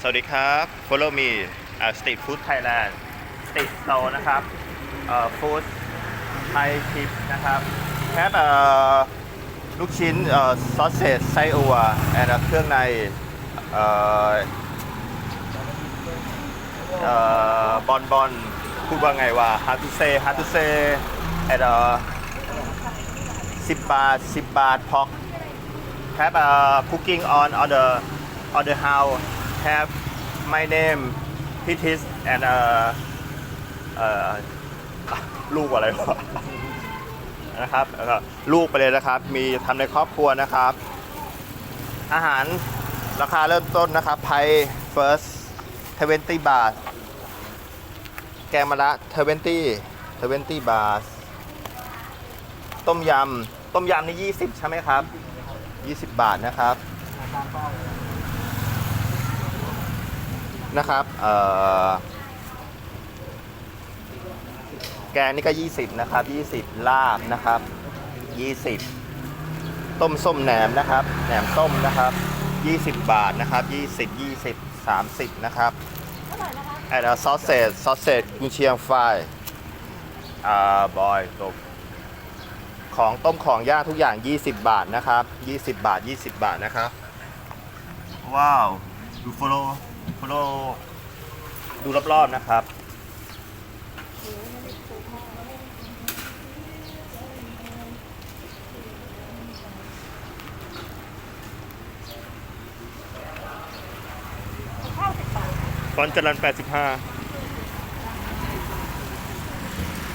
สวัสดีครับ follow me uh, street food Thailand street store นะครับเอ่อ food Thai tip นะครับแค่เอ่อลูกชิ้นเอ่อซอสเซจไส้อัวแอนเครื่องในเอ่อเอ่อบอนบอนพูดว่าไงวะ how to say how to say at เอ่อสิบบาทสิบบาทพอก have uh, cooking on on the on the house have my name Pitis and uh, uh, ลูกอะไรวะนะครับลูกไปเลยนะครับ มีทำในครอบครัวนะครับ อาหารราคาเริ่มต้นนะครับไพเฟิร์ส20บาท แกงมะระ20 20บาท ต้มยำ ต้มยำนี่ 20 ใช่ไหมครับ 20 บาทนะครับ นะครับแกงนี่ก็ 20 นะครับ 20 ลาบนะครับ 20 ต้มส้มแหนมนะครับ แหนมต้มนะครับ 20 บาทนะครับ 20 20 30 นะครับแอนซอสเซจซอสเซจกุนเชียงไฟอ่าบอยตกของต้มของย่างทุกอย่าง 20 บาทนะครับ 20 บาท 20 บาทนะครับ ว้าวดู follow follow ดูรอบๆนะครับข้าวสิบบาทฟอนต์จรัน85